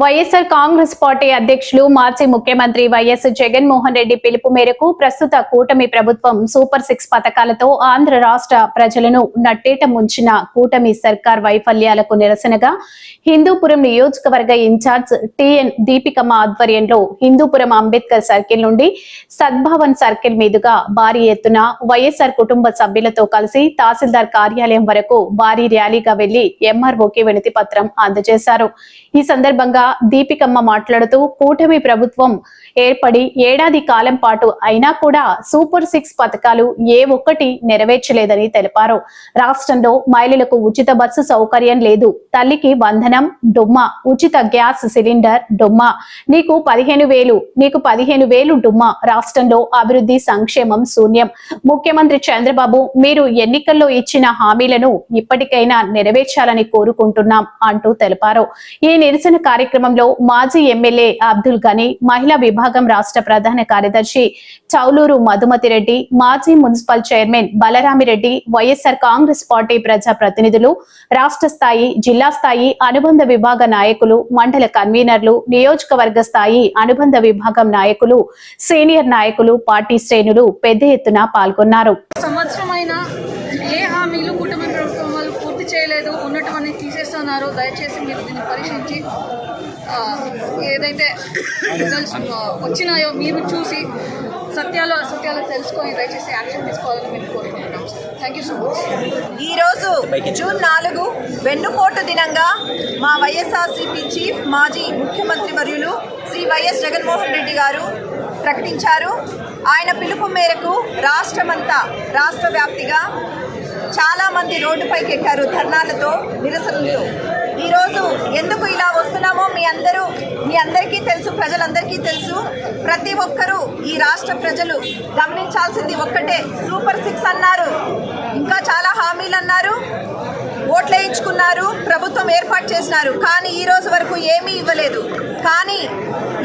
YSR Congress party అధ్యక్షులు మాజీ ముఖ్యమంత్రి వైఎస్ జగన్మోహన్ రెడ్డి పిలుపు మేరకు ప్రస్తుత కూటమి ప్రభుత్వం సూపర్ సిక్స్ పథకాలతో ఆంధ్ర రాష్ట్ర ప్రజలను నట్టేట ముంచిన కూటమి సర్కార్ వైఫల్యాలకు నిరసనగా హిందూపురం నియోజకవర్గ ఇన్ఛార్జ్ టిఎన్ దీపికమ్మ ఆధ్వర్యంలో హిందూపురం అంబేద్కర్ సర్కిల్ నుండి సద్భవన్ సర్కిల్ మీదుగా భారీ ఎత్తున వైఎస్ఆర్ కుటుంబ సభ్యులతో కలిసి తహసీల్దార్ కార్యాలయం వరకు భారీ ర్యాలీగా వెళ్ళి ఎంఆర్ఓకి వినతి పత్రం అందజేశారు. ఈ సందర్భంగా దీపికమ్మ మాట్లాడుతూ కూటమి ప్రభుత్వం ఏర్పడి ఏడాది కాలం పాటు అయినా కూడా సూపర్ సిక్స్ పథకాలు ఏ ఒక్కటి నెరవేర్చలేదని తెలిపారు. రాష్ట్రంలో మహిళలకు ఉచిత బస్సు సౌకర్యం లేదు. తల్లికి వందనం డొమ్మ ఉచిత గ్యాస్ సిలిండర్ డొమ్మ. నీకు పదిహేను వేలు నీకు పదిహేను వేలు డుమ్మా. రాష్ట్రంలో అభివృద్ధి సంక్షేమం శూన్యం. ముఖ్యమంత్రి చంద్రబాబు మీరు ఎన్నికల్లో ఇచ్చిన హామీలను ఇప్పటికైనా నెరవేర్చాలని కోరుకుంటున్నాం అంటూ తెలిపారు. ఈ నిరసన కార్యక్రమం కార్యక్రమంలో మాజీ ఎమ్మెల్యే అబ్దుల్ గనీ మహిళా విభాగం రాష్ట్ర ప్రధాన కార్యదర్శి చౌలూరు మధుమతి రెడ్డి మాజీ municipal chairman Balaramireddy YSR Congress party ప్రజా ప్రతినిధులు రాష్ట్ర స్థాయి జిల్లా స్థాయి అనుబంధ విభాగ నాయకులు మండల కన్వీనర్లు నియోజకవర్గ స్థాయి అనుబంధ విభాగం నాయకులు సీనియర్ నాయకులు పార్టీ శ్రేణులు పెద్ద ఎత్తున పాల్గొన్నారు. సంవత్సరమైన ఏ హామీలు కూటమి ప్రభుత్వం వాళ్ళు పూర్తి చేయలేదు ఉన్నటువంటి తీసేస్తున్నారు. దయచేసి ఏదైతే రిజల్ట్స్ వచ్చినాయో మీరు చూసి సత్యాలు అసత్యాలు తెలుసుకొని దయచేసి యాక్షన్ తీసుకోవాలని మేము కోరుకుంటున్నాం థ్యాంక్ యూ సో మచ్ ఈరోజు జూన్ నాలుగు వెన్నుపోటు దినంగా మా వైఎస్ఆర్సీపీ చీఫ్ మాజీ ముఖ్యమంత్రి వర్యులు శ్రీ వైఎస్ జగన్మోహన్ రెడ్డి గారు ప్రకటించారు. ఆయన పిలుపు మేరకు రాష్ట్రమంతా రాష్ట్ర వ్యాప్తిగా చాలామంది రోడ్డుపైకి ఎక్కారు ధర్నాలతో నిరసనలతో. ఈరోజు ఎందుకు ఇలా వస్తున్నామో మీ అందరూ మీ అందరికీ తెలుసు ప్రజలందరికీ తెలుసు. ప్రతి ఒక్కరూ ఈ రాష్ట్ర ప్రజలు గమనించాల్సింది ఒక్కటే సూపర్ సిక్స్ అన్నారు. ఇంకా చాలా హామీలు అన్నారు ఓట్లు వేయించుకున్నారు ప్రభుత్వం ఏర్పాటు చేసినారు. కానీ ఈ రోజు వరకు ఏమీ ఇవ్వలేదు. కానీ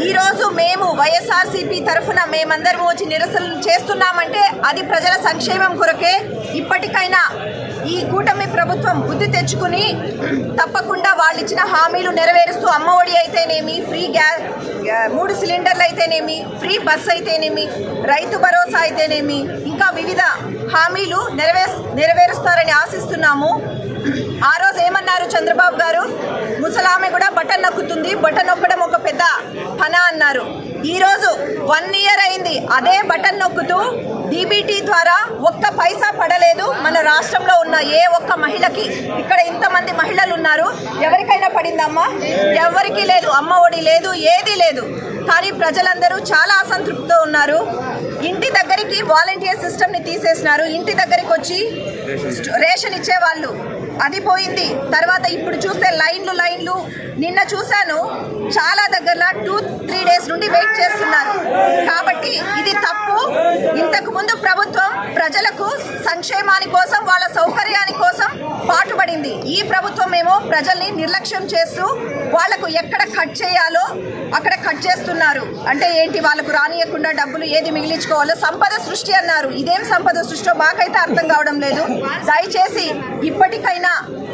ఈరోజు మేము వైఎస్ఆర్సీపీ తరఫున మేమందరం వచ్చి నిరసనలు చేస్తున్నామంటే అది ప్రజల సంక్షేమం కొరకే ఇప్పటికైనా ఈ కూటమి ప్రభుత్వం బుద్ధి తెచ్చుకుని తప్పకుండా వాళ్ళు ఇచ్చిన హామీలు నెరవేరుస్తూ అమ్మఒడి అయితేనేమి ఫ్రీ గ్యాస్ మూడు సిలిండర్లు అయితేనేమి ఫ్రీ బస్ అయితేనేమి రైతు భరోసా అయితేనేమి ఇంకా వివిధ హామీలు నెరవే నెరవేరుస్తారని ఆశిస్తున్నాము. ఆ రోజు ఏమన్నారు చంద్రబాబు గారు? ముసలామె కూడా బటన్ నొక్కుతుంది బటన్ నొక్కడం ఒక పెద్ద పన అన్నారు. ఈరోజు వన్ ఇయర్ అయింది. అదే బటన్ నొక్కుతూ డీబీటీ ద్వారా ఒక్క పైసా పడలేదు. మన రాష్ట్రంలో ఉన్న ఏ ఒక్క మహిళకి ఇక్కడ ఇంతమంది మహిళలు ఉన్నారు ఎవరికైనా పడిందమ్మా ఎవరికి లేదు. అమ్మ ఒడి లేదు ఏది లేదు. కానీ ప్రజలందరూ చాలా అసంతృప్తితో ఉన్నారు. ఇంటి దగ్గరికి వాలంటీర్ సిస్టమ్ని తీసేసినారు. ఇంటి దగ్గరికి వచ్చి రేషన్ ఇచ్చేవాళ్ళు. అది పోయింది. తర్వాత ఇప్పుడు చూస్తే లైన్లు లైన్లు. నిన్న చూశాను చాలా దగ్గర టూ త్రీ డేస్ నుండి వెయిట్ చేస్తున్నారు. కాబట్టి ఇది తప్పు. ఇంతకు ముందు ప్రభుత్వం ప్రజలకు సంక్షేమాని కోసం వాళ్ళ సౌకర్యాని కోసం పాటుపడింది ఈ ప్రభుత్వం ఏమో ప్రజల్ని నిర్లక్ష్యం చేస్తూ వాళ్ళకు ఎక్కడ కట్ చేయాలో అక్కడ కట్ చేస్తున్నారు. అంటే ఏంటి? వాళ్ళకు రానియకుండా డబ్బులు ఏది మిగిలించుకోవాలో సంపద సృష్టి అన్నారు. ఇదేం సంపద సృష్టిలో మాకైతే అర్థం కావడం లేదు. దయచేసి ఇప్పటికైనా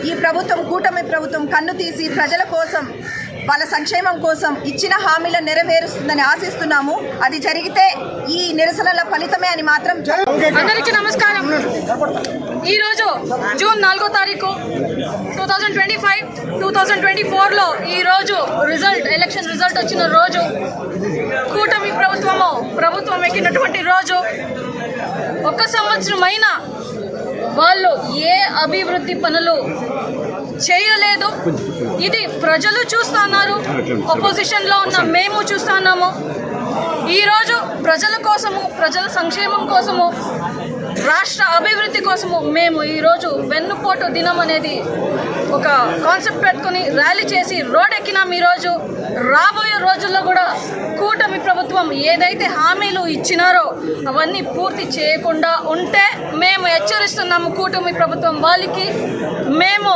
ఈ ప్రభుత్వం కూటమి ప్రభుత్వం కన్ను తీసి ప్రజల కోసం వాళ్ళ సంక్షేమం కోసం ఇచ్చిన హామీలను నెరవేరుస్తుందని ఆశిస్తున్నాము. అది జరిగితే ఈ నిరసనల ఫలితమే అని మాత్రం అందరికీ నమస్కారం. ఈరోజు జూన్ నాలుగో తారీఖు two thousand twenty five two thousand twenty ఫోర్లో ఈరోజు రిజల్ట్ ఎలక్షన్ రిజల్ట్ వచ్చిన రోజు కూటమి ప్రభుత్వము ప్రభుత్వం ఎక్కినటువంటి రోజు ఒక సంవత్సరం అయినా వాళ్ళు ఏ అభివృద్ధి పనులు చేయలేదు. ఇది ప్రజలు చూస్తున్నారు ఒపోజిషన్లో ఉన్న మేము చూస్తున్నాము ఈరోజు ప్రజల కోసము ప్రజల సంక్షేమం కోసము రాష్ట్ర అభివృద్ధి కోసము మేము ఈరోజు వెన్నుపోటు దినం అనేది ఒక కాన్సెప్ట్ పెట్టుకుని ర్యాలీ చేసి రోడ్ ఎక్కినాం ఈరోజు. రాబోయే రోజుల్లో కూడా కూటమి ప్రభుత్వం ఏదైతే హామీలు ఇచ్చినారో అవన్నీ పూర్తి చేయకుండా ఉంటే మేము హెచ్చరిస్తున్నాము కూటమి ప్రభుత్వం వాళ్ళకి. మేము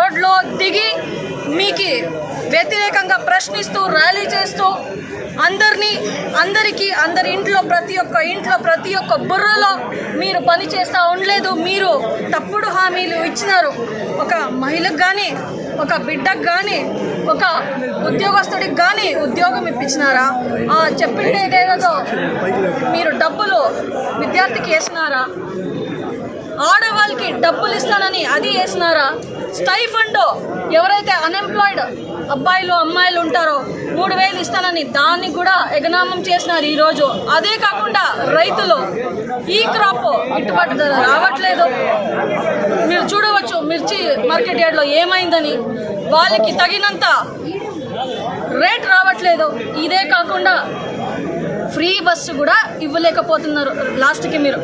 రోడ్లో దిగి మీకు వ్యతిరేకంగా ప్రశ్నిస్తూ ర్యాలీ చేస్తూ అందరినీ అందరికీ అందరి ఇంట్లో ప్రతి ఒక్క ఇంట్లో ప్రతి ఒక్క బుర్రలో మీరు పని చేస్తూ ఉండలేదు మీరు తప్పుడు హామీలు ఇచ్చినారు. ఒక మహిళకు కానీ ఒక బిడ్డకు కానీ ఒక ఉద్యోగస్తుడికి కానీ ఉద్యోగం ఇప్పించినారా? ఆ చెప్పిండేదేదో మీరు డబ్బులు విద్యార్థికి వేసినారా? ఆడవాళ్ళకి డబ్బులు ఇస్తానని అది వేసినారా? స్టైఫండ్ ఎవరైతే అన్ఎంప్లాయిడ్ అబ్బాయిలు అమ్మాయిలు ఉంటారో మూడు వేలు ఇస్తానని దాన్ని కూడా ఎగనామం చేసినారు ఈరోజు. అదే కాకుండా రైతులు ఈ క్రాప్ గిట్టుబాటు ధర రావట్లేదు. మీరు చూడవచ్చు మిర్చి మార్కెట్ యార్డ్లో ఏమైందని. వాళ్ళకి తగినంత రేట్ రావట్లేదు. ఇదే కాకుండా ఫ్రీ బస్సు కూడా ఇవ్వలేకపోతున్నారు లాస్ట్కి మీరు.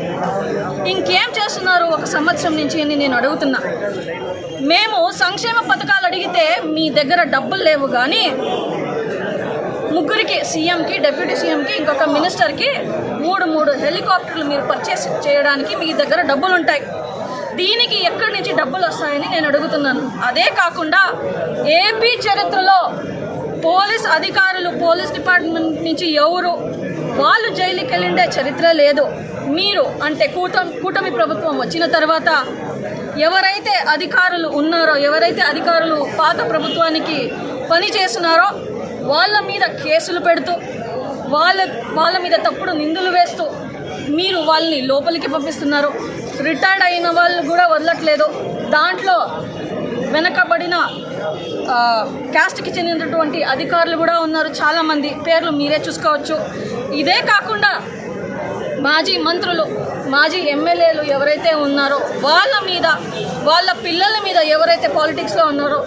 ఇంకేం చేస్తున్నారు ఒక సంవత్సరం నుంచి అని నేను అడుగుతున్నా. మేము సంక్షేమ పథకాలు అడిగితే మీ దగ్గర డబ్బులు లేవు కానీ ముగ్గురికి సీఎంకి డిప్యూటీ సీఎంకి ఇంకొక మినిస్టర్కి మూడు మూడు హెలికాప్టర్లు మీరు పర్చేస్ చేయడానికి మీ దగ్గర డబ్బులు ఉంటాయి దీనికి ఎక్కడి నుంచి డబ్బులు వస్తాయని నేను అడుగుతున్నాను. అదే కాకుండా ఏపీ చరిత్రలో పోలీస్ అధికారులు పోలీస్ డిపార్ట్మెంట్ నుంచి ఎవరు వాళ్ళు జైలుకి వెళ్ళిండే చరిత్ర లేదు. మీరు అంటే కూటమి కూటమి ప్రభుత్వం వచ్చిన తర్వాత ఎవరైతే అధికారులు ఉన్నారో ఎవరైతే అధికారులు పాత ప్రభుత్వానికి పని చేస్తున్నారో వాళ్ళ మీద కేసులు పెడుతూ వాళ్ళ వాళ్ళ మీద తప్పుడు నిందులు వేస్తూ మీరు వాళ్ళని లోపలికి పంపిస్తున్నారు. రిటైర్డ్ అయిన వాళ్ళు కూడా వదలట్లేదు. దాంట్లో వెనకబడిన క్యాస్ట్కి చెందినటువంటి అధికారులు కూడా ఉన్నారు. చాలామంది పేర్లు మీరే చూసుకోవచ్చు. ఇదే కాకుండా మాజీ మంత్రులు మాజీ ఎమ్మెల్యేలు ఎవరైతే ఉన్నారో వాళ్ళ మీద వాళ్ళ పిల్లల మీద ఎవరైతే పాలిటిక్స్లో ఉన్నారో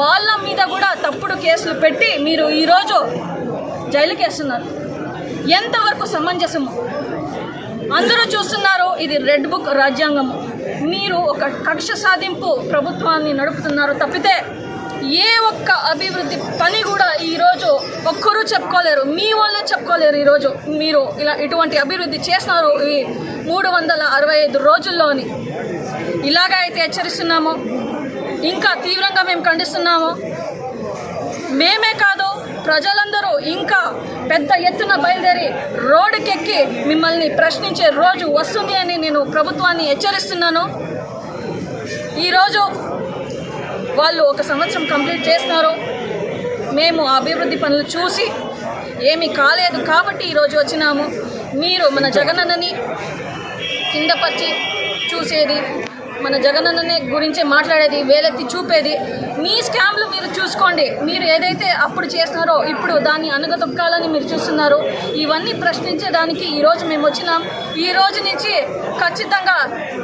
వాళ్ళ మీద కూడా తప్పుడు కేసులు పెట్టి మీరు ఈరోజు జైలుకి వేస్తున్నారు. ఎంతవరకు సమంజసము? అందరూ చూస్తున్నారు ఇది రెడ్ బుక్ రాజ్యాంగము. మీరు ఒక కక్ష సాధింపు ప్రభుత్వాన్ని నడుపుతున్నారు తప్పితే ఏ ఒక్క అభివృద్ధి పని కూడా ఈరోజు ఒక్కరూ చెప్పుకోలేరు. మీ వాళ్ళే చెప్పుకోలేరు ఈరోజు మీరు ఇలా ఇటువంటి అభివృద్ధి చేస్తున్నారు ఈ మూడు వందల అరవై ఐదు రోజుల్లోని. ఇలాగ అయితే హెచ్చరిస్తున్నాము. ఇంకా తీవ్రంగా మేము ఖండిస్తున్నాము. మేమే కాదు ప్రజలందరూ ఇంకా పెద్ద ఎత్తున బయలుదేరి రోడ్డుకెక్కి మిమ్మల్ని ప్రశ్నించే రోజు వస్తుంది అని నేను ప్రభుత్వాన్ని హెచ్చరిస్తున్నాను. ఈరోజు వాళ్ళు ఒక సంవత్సరం కంప్లీట్ చేస్తున్నారు. మేము అభివృద్ధి పనులు చూసి ఏమీ కాలేదు కాబట్టి ఈరోజు వచ్చినాము. మీరు మన జగనన్నని కిందపరిచి చూసేది మన జగనన్ననే గురించే మాట్లాడేది వేలెత్తి చూపేది. మీ స్కామ్లు మీరు చూసుకోండి. మీరు ఏదైతే అప్పుడు చేస్తున్నారో ఇప్పుడు దాన్ని అనగతొక్కాలని మీరు చూస్తున్నారు. ఇవన్నీ ప్రశ్నించడానికి ఈరోజు మేము వచ్చినాం. ఈ రోజు నుంచి ఖచ్చితంగా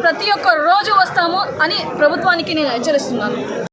ప్రతి ఒక్క రోజు వస్తాము అని ప్రభుత్వానికి నేను హెచ్చరిస్తున్నాను.